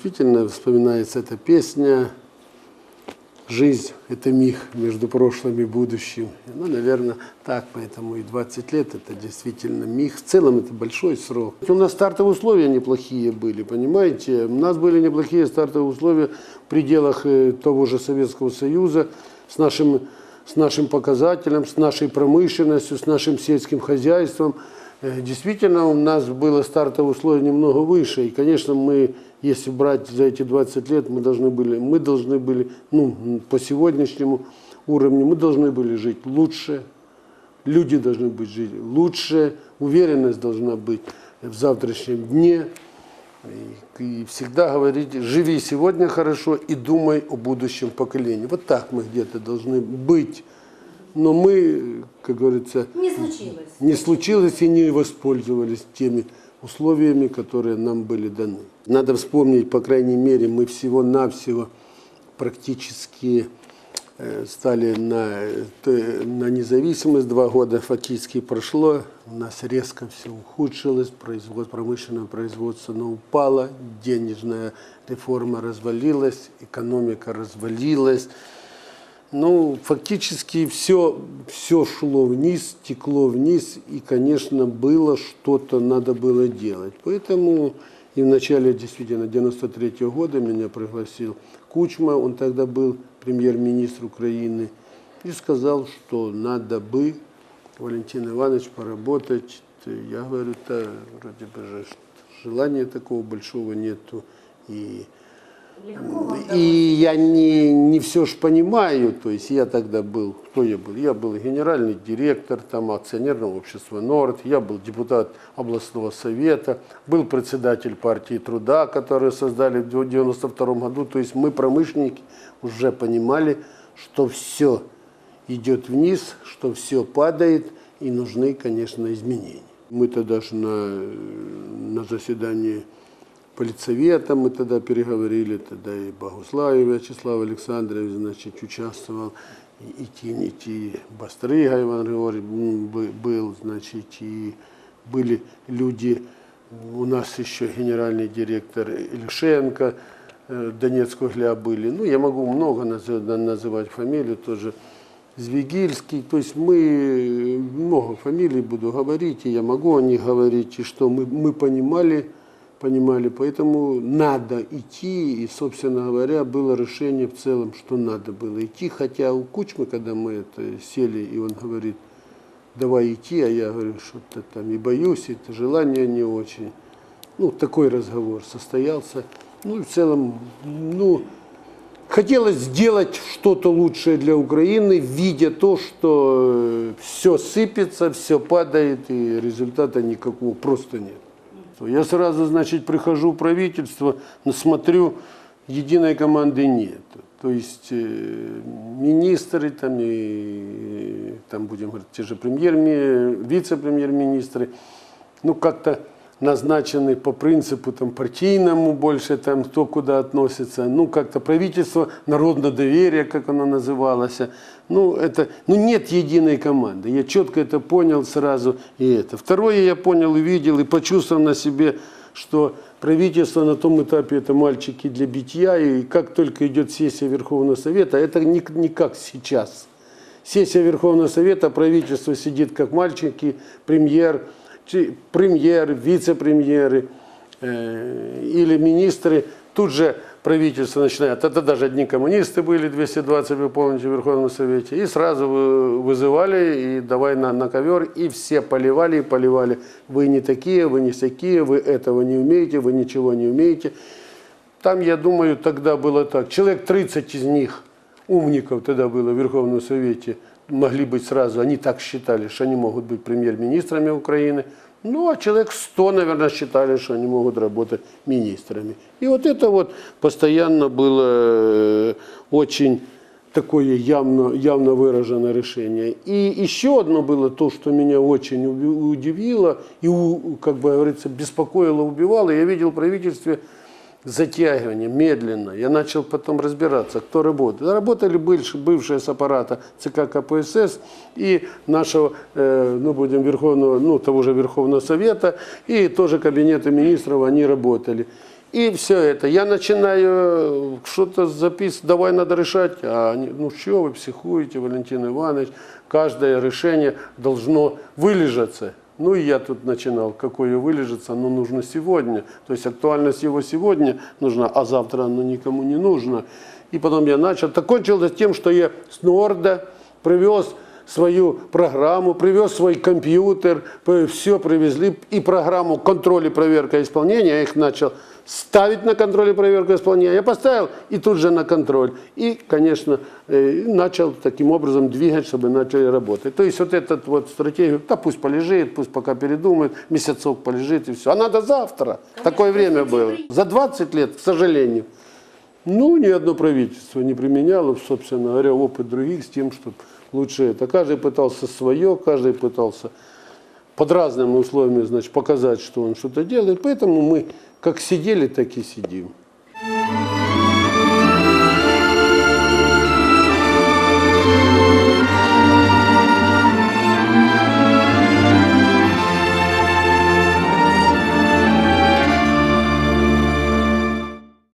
действительно вспоминается эта песня «Жизнь – это миг между прошлым и будущим». Ну, наверное, так, поэтому и 20 лет – это действительно миг. В целом это большой срок. У нас стартовые условия неплохие были, понимаете? У нас были неплохие стартовые условия в пределах э, того же Советского Союза с нашим, с нашим показателем, с нашей промышленностью, с нашим сельским хозяйством. Э, Действительно, у нас было стартовые условия немного выше. И, конечно, мы, если брать за эти 20 лет, мы должны были, мы должны были, ну, по сегодняшнему уровню, мы должны были жить лучше, люди должны быть жить лучше, уверенность должна быть в завтрашнем дне. И, и всегда говорить, живи сегодня хорошо и думай о будущем поколении. Вот так мы где-то должны быть. Но мы, как говорится, Не случилось. не случилось и не воспользовались теми условиями, которые нам были даны. Надо вспомнить, по крайней мере, мы всего-навсего практически э, стали на, э, на независимость. Два года фактически прошло. У нас резко все ухудшилось, производ, промышленное производство оно упало, денежная реформа развалилась, экономика развалилась. Ну, фактически все, все шло вниз, текло вниз, и, конечно, было что-то, надо было делать. Поэтому и в начале, действительно, 93 года меня пригласил Кучма, он тогда был премьер-министр Украины, и сказал, что надо бы, Валентин Иванович, поработать. Я говорю, да, вроде бы же желания такого большого нету, и Легко вам и я не, не все ж понимаю, то есть я тогда был, кто я был? Я был генеральный директор там, акционерного общества «Норд», я был депутат областного совета, был председатель партии труда, которую создали в 1992 году. То есть мы, промышленники, уже понимали, что все идет вниз, что все падает и нужны, конечно, изменения. Мы тогда же на, на заседании политсовета мы тогда переговорили, тогда и Богуславий Вячеслав Александрович, значит, участвовал, и, и Тинити Бастрыга Иван Григорьевич был, значит, и были люди, у нас еще генеральный директор Ильшенко, Донецкого гля были, ну, я могу много наз- называть фамилию тоже, Звегильский, то есть мы, много фамилий буду говорить, и я могу о них говорить, и что мы, мы понимали, понимали, поэтому надо идти, и, собственно говоря, было решение в целом, что надо было идти, хотя у Кучмы, когда мы это сели, и он говорит, давай идти, а я говорю, что-то там и боюсь, это желание не очень. Ну, такой разговор состоялся. Ну, в целом, ну, Хотелось сделать что-то лучшее для Украины, видя то, что все сыпется, все падает, и результата никакого просто нет. Я сразу, значит, прихожу в правительство, смотрю, единой команды нет. То есть э, министры, там, и, там будем говорить, те же премьер, вице-премьер-министры, ну, как-то назначены по принципу там, партийному больше, там, кто куда относится. Ну, как-то правительство, народное доверие, как оно называлось. Ну, это, ну, нет единой команды. Я четко это понял сразу и это. Второе я понял, увидел и почувствовал на себе, что правительство на том этапе это мальчики для битья, и как только идет сессия Верховного Совета, это не, не как сейчас. Сессия Верховного Совета, правительство сидит как мальчики, премьер, чи- премьер, вице-премьеры э, или министры. Тут же правительство начинает, это даже одни коммунисты были, 220, вы помните, в Верховном Совете, и сразу вы- вызывали, и давай на, на ковер, и все поливали и поливали. Вы не такие, вы не такие, вы этого не умеете, вы ничего не умеете. Там, я думаю, тогда было так. Человек 30 из них, умников тогда было в Верховном Совете, могли быть сразу, они так считали, что они могут быть премьер-министрами Украины. Ну, а человек 100, наверное, считали, что они могут работать министрами. И вот это вот постоянно было э, очень такое явно, явно выраженное решение. И еще одно было то, что меня очень уби- удивило и, у- как бы говорится, беспокоило, убивало. Я видел в правительстве затягивание, медленно. Я начал потом разбираться, кто работает. Работали бывшие, с аппарата ЦК КПСС и нашего, э, ну, будем, Верховного, ну, того же Верховного Совета, и тоже кабинета министров, они работали. И все это. Я начинаю э, что-то записывать, давай надо решать. А они, ну что вы психуете, Валентин Иванович, каждое решение должно вылежаться. Ну и я тут начинал, какое вылежится, оно нужно сегодня. То есть актуальность его сегодня нужна, а завтра оно никому не нужно. И потом я начал. Так кончилось тем, что я с Норда привез свою программу, привез свой компьютер, все привезли, и программу контроль и проверка исполнения, я их начал ставить на контроль и проверку исполнения. Я поставил и тут же на контроль. И, конечно, э, начал таким образом двигать, чтобы начали работать. То есть вот этот вот стратегию, да пусть полежит, пусть пока передумает, месяцок полежит и все. А надо завтра. Такое время было. За 20 лет, к сожалению, ну, ни одно правительство не применяло, собственно говоря, опыт других с тем, что лучше это. Каждый пытался свое, каждый пытался под разными условиями, значит, показать, что он что-то делает. Поэтому мы как сидели, так и сидим.